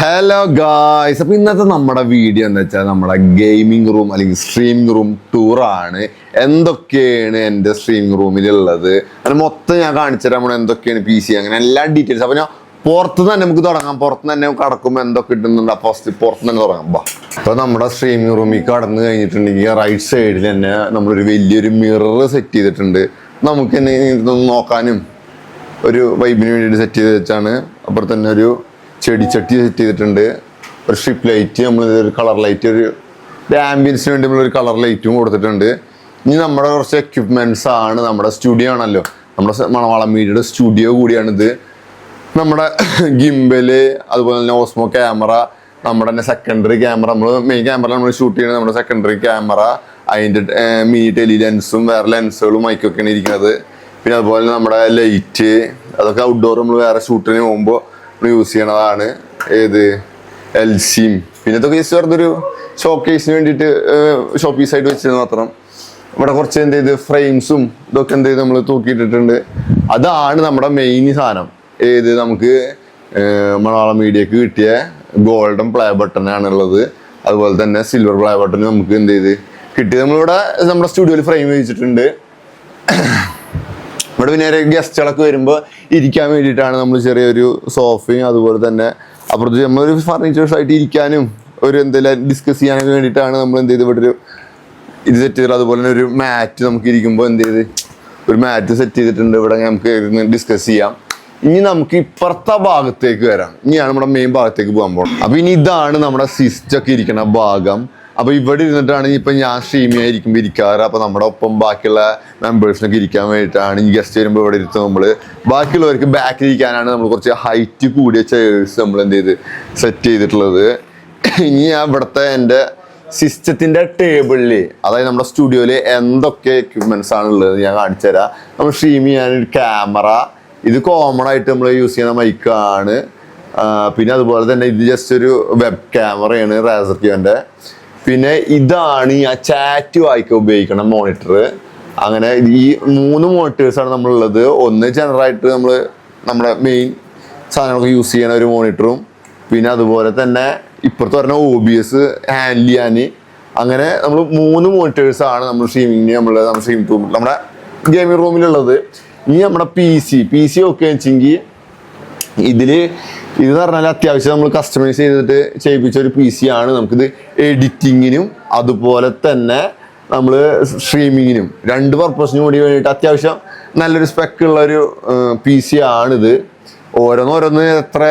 Hello guys അപ്പൊ ഇന്നത്തെ നമ്മുടെ വീഡിയോ എന്ന് വെച്ചാൽ നമ്മുടെ ഗെയിമിംഗ് റൂം അല്ലെങ്കിൽ സ്ട്രീമിംഗ് റൂം ടൂർ ആണ്. എന്തൊക്കെയാണ് എന്റെ സ്ട്രീമിംഗ് റൂമിലുള്ളത് അങ്ങനെ മൊത്തം ഞാൻ കാണിച്ചുതരാം നമ്മൾ എന്തൊക്കെയാണ് പി സി അങ്ങനെ എല്ലാ ഡീറ്റെയിൽസ് അപ്പൊ ഞാൻ പുറത്ത് തന്നെ നമുക്ക് തുടങ്ങാം. പുറത്ത് തന്നെ കടക്കുമ്പോൾ എന്തൊക്കെ കിട്ടുന്നുണ്ട്. ഫസ്റ്റ് പുറത്ത് തന്നെ തുടങ്ങാം. ബാ അപ്പൊ നമ്മുടെ സ്ട്രീമിംഗ് റൂമിൽ കടന്നു കഴിഞ്ഞിട്ടുണ്ടെങ്കിൽ റൈറ്റ് സൈഡിൽ തന്നെ നമ്മളൊരു വലിയൊരു മിറർ സെറ്റ് ചെയ്തിട്ടുണ്ട്. നമുക്ക് തന്നെ നോക്കാനും ഒരു വൈബിന് വേണ്ടിയിട്ട് സെറ്റ് ചെയ്ത് വെച്ചാണ്. അപ്പുറത്തന്നെ ഒരു ചെടിച്ചട്ടി സെറ്റ് ചെയ്തിട്ടുണ്ട്. ഒരു സ്ട്രിപ്പ് ലൈറ്റ് നമ്മൾ ഒരു കളർ ലൈറ്റ് ഒരു ആംബിയൻസിന് വേണ്ടി നമ്മളൊരു കളർ ലൈറ്റും കൊടുത്തിട്ടുണ്ട്. ഇനി നമ്മുടെ കുറച്ച് എക്യുപ്മെന്റ്സ് ആണ് നമ്മുടെ സ്റ്റുഡിയോ ആണല്ലോ. നമ്മുടെ മണവാളം മീഡിയയുടെ സ്റ്റുഡിയോ കൂടിയാണിത്. നമ്മുടെ ഗിംബൽ അതുപോലെ തന്നെ ഓസ്മോ ക്യാമറ നമ്മുടെ തന്നെ സെക്കൻഡറി ക്യാമറ നമ്മൾ മെയിൻ ക്യാമറ നമ്മൾ ഷൂട്ട് ചെയ്യുന്നത് നമ്മുടെ സെക്കൻഡറി ക്യാമറ അതിന്റെ മിനി ടെലി ലെൻസും വേറെ ലെൻസുകളും മൈക്കൊക്കെയാണ് ഇരിക്കുന്നത്. പിന്നെ അതുപോലെ നമ്മുടെ ലൈറ്റ് അതൊക്കെ ഔട്ട്ഡോർ നമ്മൾ വേറെ ഷൂട്ടിന് പോകുമ്പോൾ നമ്മൾ യൂസ് ചെയ്യണതാണ്. ഏത്? എൽ പിന്നെ ഇതൊക്കെ ജസ്റ്റ് വെറുതെ ഒരു ഷോ കേസിന് വേണ്ടിയിട്ട് ഷോ പീസായിട്ട് വെച്ചത് മാത്രം. ഇവിടെ കുറച്ച് എന്ത് ചെയ്ത് ഫ്രെയിംസും ഇതൊക്കെ എന്ത് ചെയ്ത് നമ്മൾ തൂക്കിയിട്ടിട്ടുണ്ട്. അതാണ് നമ്മുടെ മെയിൻ സാധനം. ഏത്? നമുക്ക് മലയാളം മീഡിയക്ക് കിട്ടിയ ഗോൾഡൻ പ്ലേ ബട്ടൺ ആണുള്ളത് അതുപോലെ തന്നെ സിൽവർ പ്ലേ ബട്ടൺ നമുക്ക് എന്ത് ചെയ്ത് കിട്ടിയത് നമ്മളിവിടെ നമ്മുടെ സ്റ്റുഡിയോയിൽ ഫ്രെയിം വെച്ചിട്ടുണ്ട്. ഇവിടെ പിന്നെ ഗസ്റ്റുകളൊക്കെ വരുമ്പോൾ ഇരിക്കാൻ വേണ്ടിയിട്ടാണ് നമ്മൾ ചെറിയൊരു സോഫയും അതുപോലെ തന്നെ അപ്പുറത്ത് നമ്മളൊരു ഫർണിച്ചേഴ്സ് ആയിട്ട് ഇരിക്കാനും ഒരു എന്തെങ്കിലും ഡിസ്കസ് ചെയ്യാനൊക്കെ വേണ്ടിയിട്ടാണ് നമ്മൾ എന്ത് ചെയ്ത് ഇവിടെ ഒരു ഇത് സെറ്റ് ചെയ്തത് അതുപോലെ തന്നെ ഒരു മാറ്റ് നമുക്ക് ഇരിക്കുമ്പോൾ എന്ത് ചെയ്ത്? ഒരു മാറ്റ് സെറ്റ് ചെയ്തിട്ടുണ്ട്. ഇവിടെ നമുക്ക് ഡിസ്കസ് ചെയ്യാം. ഇനി നമുക്ക് ഇപ്പുറത്തെ ഭാഗത്തേക്ക് വരാം. ഇനിയാണ് നമ്മുടെ മെയിൻ ഭാഗത്തേക്ക് പോകാൻ പോകുന്നത്. അപ്പോൾ ഇനി ഇതാണ് നമ്മുടെ സിസ്റ്റൊക്കെ ഇരിക്കുന്ന ഭാഗം. അപ്പൊ ഇവിടെ ഇരുന്നിട്ടാണ് ഇപ്പൊ ഞാൻ സ്ട്രീം ആയിരിക്കുമ്പോൾ ഇരിക്കാറ്. അപ്പൊ നമ്മുടെ ഒപ്പം ബാക്കിയുള്ള മെമ്പേഴ്സിനൊക്കെ ഇരിക്കാൻ വേണ്ടിയിട്ടാണ് ഈ ഗസ്റ്റ് വരുമ്പോൾ ഇവിടെ ഇരുത്തുന്നത് നമ്മൾ. ബാക്കിയുള്ളവർക്ക് ബാക്കിൽ ഇരിക്കാനാണ് നമ്മൾ കുറച്ച് ഹൈറ്റ് കൂടിയ ചെയേഴ്സ് നമ്മൾ എന്ത് ചെയ്ത് സെറ്റ് ചെയ്തിട്ടുള്ളത്. ഇനി ഞാൻ ഇവിടുത്തെ എന്റെ സിസ്റ്റത്തിന്റെ ടേബിളിൽ അതായത് നമ്മുടെ സ്റ്റുഡിയോയിൽ എന്തൊക്കെ എക്യുപ്മെന്റ്സ് ആണ് ഉള്ളത് ഞാൻ കാണിച്ചു തരാം. നമ്മൾ സ്ട്രീം ചെയ്യാൻ ഒരു ക്യാമറ ഇത് കോമൺ ആയിട്ട് നമ്മൾ യൂസ് ചെയ്യുന്ന മൈക്കാണ് പിന്നെ അതുപോലെ തന്നെ ഇത് ജസ്റ്റ് ഒരു വെബ് ക്യാമറയാണ് റാസർ ക്യൂന്റെ പിന്നെ ഇതാണ് ഈ ചാറ്റ് വായിക്കാൻ ഉപയോഗിക്കണം മോണിറ്റർ അങ്ങനെ ഈ മൂന്ന് മോണിറ്റേഴ്സാണ് നമ്മളുള്ളത്. ഒന്ന് ജനറലായിട്ട് നമ്മൾ നമ്മുടെ മെയിൻ സാധനങ്ങളൊക്കെ യൂസ് ചെയ്യണ ഒരു മോണിറ്ററും പിന്നെ അതുപോലെ തന്നെ ഇപ്പുറത്ത് പറഞ്ഞ ഒ ബി എസ് ഹാൻഡിൽ ചെയ്യാൻ അങ്ങനെ നമ്മൾ മൂന്ന് മോണിറ്റേഴ്സ് ആണ് നമ്മൾ സ്ട്രീമിങ്ങിന് നമ്മൾ നമ്മുടെ സ്ട്രീം നമ്മുടെ ഗെയിമിംഗ് റൂമിലുള്ളത് ഇനി നമ്മുടെ പി സി പി സി ഒക്കെ വെച്ചെങ്കിൽ ഇതിൽ ഇത് പറഞ്ഞാൽ അത്യാവശ്യം നമ്മൾ കസ്റ്റമൈസ് ചെയ്തിട്ട് ചെയ്യിപ്പിച്ച ഒരു പി സി ആണ്. നമുക്കിത് എഡിറ്റിങ്ങിനും അതുപോലെ തന്നെ നമ്മൾ സ്ട്രീമിങ്ങിനും രണ്ട് പർപ്പസിനും കൂടി വേണ്ടിയിട്ട് അത്യാവശ്യം നല്ലൊരു സ്പെക്ക് ഉള്ള ഒരു പി സി ആണിത്. ഓരോന്നോരോന്ന് എത്ര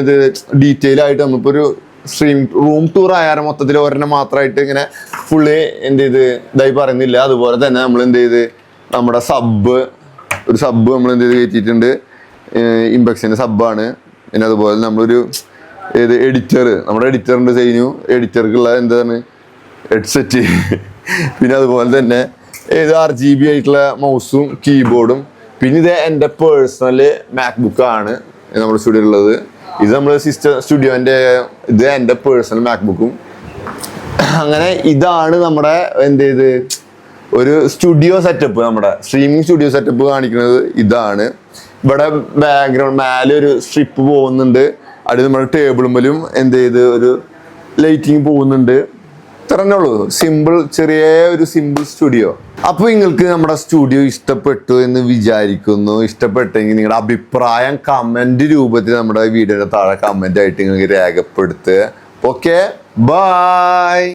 ഇത് ഡീറ്റെയിൽ ആയിട്ട് നമ്മളിപ്പോൾ ഒരു സ്ട്രീം റൂം ടൂർ ആയാലും മൊത്തത്തിൽ ഒരെണ്ണം മാത്രമായിട്ട് ഇങ്ങനെ ഫുള്ള് എന്ത് ചെയ്ത് ഇതായി പറയുന്നില്ല. അതുപോലെ തന്നെ നമ്മൾ എന്ത് ചെയ്ത് നമ്മുടെ സബ് ഒരു സബ് നമ്മൾ എന്ത് ചെയ്ത് കയറ്റിയിട്ടുണ്ട്. ഇമ്പക്സിന്റെ സബ്ബാണ്. പിന്നെ അതുപോലെ നമ്മളൊരു ഏത് എഡിറ്റർ നമ്മുടെ എഡിറ്ററിന്റെ ചെയ്യുന്നു എഡിറ്റർക്കുള്ള എന്താണ്? ഹെഡ്സെറ്റ് പിന്നെ അതുപോലെ തന്നെ ഏത് ആർ ജി ബി ആയിട്ടുള്ള മൗസും കീബോർഡും പിന്നെ ഇത് എന്റെ പേഴ്സണൽ മാക്ബുക്കാണ് നമ്മുടെ സ്റ്റുഡിയോ ഉള്ളത് ഇത് നമ്മൾ സിസ്റ്റർ സ്റ്റുഡിയോന്റെ ഇത് എന്റെ പേഴ്സണൽ മാക്ബുക്കും അങ്ങനെ ഇതാണ് നമ്മുടെ എന്ത് ചെയ്ത് ഒരു സ്റ്റുഡിയോ സെറ്റപ്പ് നമ്മുടെ സ്ട്രീമിംഗ് സ്റ്റുഡിയോ സെറ്റപ്പ് കാണിക്കുന്നത് ഇതാണ്. ഇവിടെ ബാക്ക്ഗ്രൗണ്ട് മേലെ ഒരു സ്ട്രിപ്പ് പോകുന്നുണ്ട്. അടി നമ്മുടെ ടേബിളുമ്പലും എന്ത് ചെയ്ത് ഒരു ലൈറ്റിങ് പോകുന്നുണ്ട്. ഇത്ര തന്നെ ഉള്ളൂ. സിമ്പിൾ ചെറിയ ഒരു സിമ്പിൾ സ്റ്റുഡിയോ അപ്പൊ നിങ്ങൾക്ക് നമ്മുടെ സ്റ്റുഡിയോ ഇഷ്ടപ്പെട്ടു എന്ന് വിചാരിക്കുന്നു. ഇഷ്ടപ്പെട്ടെങ്കിൽ നിങ്ങളുടെ അഭിപ്രായം കമന്റ് രൂപത്തിൽ നമ്മുടെ വീഡിയോയുടെ താഴെ കമന്റ് ആയിട്ട് നിങ്ങൾക്ക് രേഖപ്പെടുത്തുക ഓക്കെ ബൈ